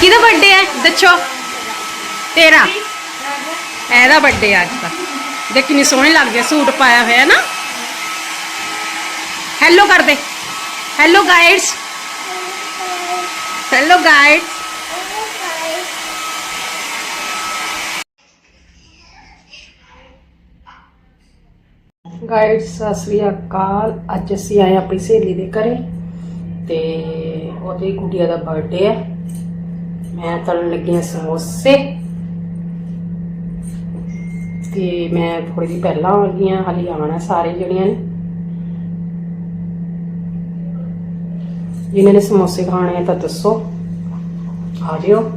ਕਿਹਦਾ ਬਰਥਡੇ ਹੈ? ਦੱਸੋ। ਤੇਰਾ? ਇਹਦਾ ਬਰਥਡੇ ਅੱਜ ਦਾ ਦੇਖ ਕਿੰਨੀ ਸੋਹਣੀ ਲੱਗਦੀ ਹੈ ਸੂਟ ਪਾਇਆ ਹੋਇਆ ਨਾ। ਹੈਲੋ ਕਰ ਦੇ hello guides hello guides guides Sat Sri Akal. ਅੱਜ ਅਸੀਂ ਆਏ ਆਪਣੀ ਸਹੇਲੀ ਦੇ ਘਰੇ ਤੇ ਉਹਦੀ ਗੁੱਡੀਆ ਦਾ ਬਰਥਡੇ ਹੈ। ਮੈਂ ਤਲਣ ਲੱਗੀ ਹਾਂ ਸਮੋਸੇ। ਤੇ ਮੈਂ ਥੋੜੀ ਜਿਹੀ ਪਹਿਲਾਂ ਆ ਗਈ ਹਾਂ, ਹਾਲੇ ਆਉਣਾ ਸਾਰੇ ਜਿਹੜੀਆਂ ਨੇ। ਜਿਨ੍ਹਾਂ ਨੇ ਸਮੋਸੇ ਖਾਣੇ ਆ ਤਾਂ ਦੱਸੋ। ਆ ਜਿਓ।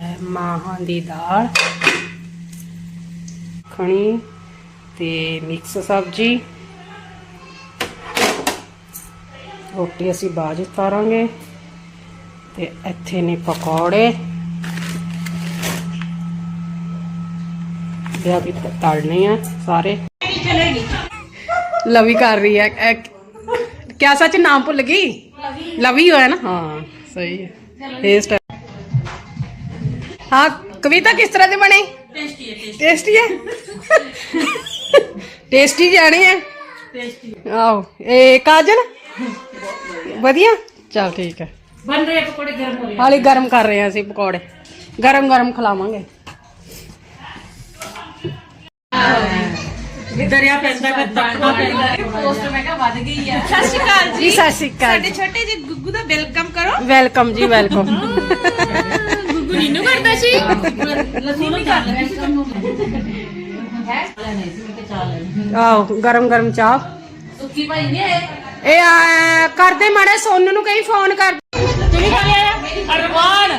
ਮਾਹਾਂ ਦੀ ਦਾਲ ਖਣੀ ਤੇ ਮਿਕਸ ਸਬਜ਼ੀ। ਰੋਟੀ ਅਸੀਂ ਬਾਅਦ ਉਤਾਰਾਂਗੇ ਤੇ ਇੱਥੇ ਨੇ ਪਕੌੜੇ। ਇਹ ਅਭੀ ਤਲਨੇ ਆ ਸਾਰੇ। ਲਵੀ ਕਰ ਰਹੀ ਹੈ ਕਿਆ ਸੱਚ ਨਾਮ ਭੁੱਲ ਗਈ? ਲਵੀ। ਹੋਇਆ ਨਾ? ਹਾਂ ਸਹੀ ਹੈ। ਟੇਸਟ ਹਾਂ ਕਵਿਤਾ ਕਿਸ ਤਰ੍ਹਾਂ ਦੇ ਬਣੇ? ਟੇਸਟੀ ਹੈ ਟੇਸਟੀ ਹੈ? ਟੇਸਟੀ ਜਾਣੇ ਹੈ? ਟੇਸਟੀ ਆਓ ਇਹ ਕਾਜਲ? ਵਧੀਆ? ਚਲ ਠੀਕ ਹੈ। ਬਣ ਰਹੇ ਪਕੌੜੇ ਗਰਮ ਹੋ ਰਹੇ ਹਾਲੇ ਗਰਮ ਕਰ ਰਹੇ ਹਾਂ ਅਸੀਂ ਪਕੌੜੇ। ਗਰਮ ਗਰਮ ਖਿਲਾਵਾਂਗੇ। ਦਰਿਆ ਪੈਂਦਾ ਕਰ ਤੱਕਵਾ ਪੈਂਦਾ ਪੋਸਟ ਮੈਂ ਕਿਹਾ ਵੱਧ ਗਈ ਆ। ਸਤਿ ਸ਼੍ਰੀ ਅਕਾਲ ਜੀ। ਸਤਿ ਸ਼੍ਰੀ ਅਕਾਲ ਸਾਡੇ ਛੋਟੇ ਜਿਹੇ ਗੁੱਗੂ ਦਾ ਵੈਲਕਮ ਕਰੋ। ਵੈਲਕਮ ਜੀ ਵੈਲਕਮ ਨੀਨੂ ਕਰਦਾ ਸੀ ਲੱਸੀ ਕਰ ਆਓ ਗਰਮ ਗਰਮ ਚਾਹ ਸੁੱਕੀ ਭਾਈ ਨੇ ਇਹ ਆ, ਕਰਦੇ ਮਾੜੇ ਸੋਨ ਨੂੰ ਕਹੀਂ ਫੋਨ ਕਰ ਤੂੰ ਵੀ ਖਾ ਲਿਆ ਅਰਮਾਨ